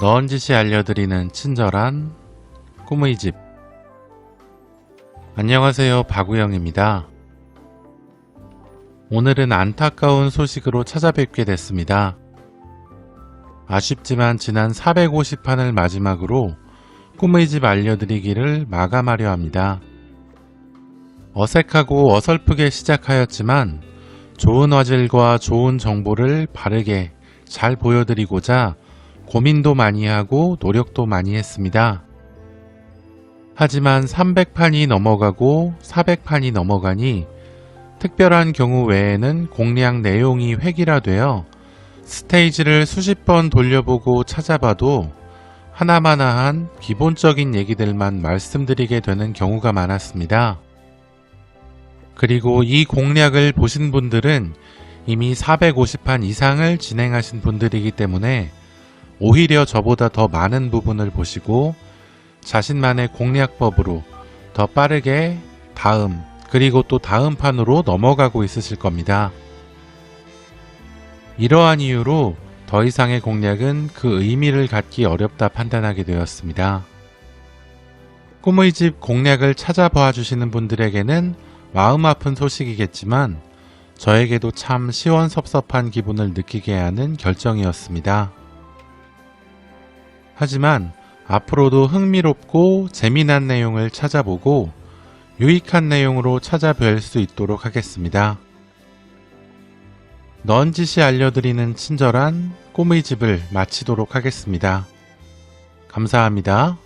넌지시 알려드리는 친절한 꿈의 집 안녕하세요 박우영입니다. 오늘은 안타까운 소식으로 찾아뵙게 됐습니다. 아쉽지만 지난 450판을 마지막으로 꿈의 집 알려드리기를 마감하려 합니다. 어색하고 어설프게 시작하였지만 좋은 화질과 좋은 정보를 바르게 잘 보여드리고자 고민도 많이 하고 노력도 많이 했습니다. 하지만 300판이 넘어가고 400판이 넘어가니 특별한 경우 외에는 공략 내용이 획일화되어 스테이지를 수십 번 돌려보고 찾아봐도 하나마나한 기본적인 얘기들만 말씀드리게 되는 경우가 많았습니다. 그리고 이 공략을 보신 분들은 이미 450판 이상을 진행하신 분들이기 때문에 오히려 저보다 더 많은 부분을 보시고 자신만의 공략법으로 더 빠르게 다음 그리고 또 다음 판으로 넘어가고 있으실 겁니다. 이러한 이유로 더 이상의 공략은 그 의미를 갖기 어렵다 판단하게 되었습니다. 꿈의 집 공략을 찾아봐 주시는 분들에게는 마음 아픈 소식이겠지만 저에게도 참 시원섭섭한 기분을 느끼게 하는 결정이었습니다. 하지만 앞으로도 흥미롭고 재미난 내용을 찾아보고 유익한 내용으로 찾아뵐 수 있도록 하겠습니다. 넌지시 알려드리는 친절한 꿈의 집을 마치도록 하겠습니다. 감사합니다.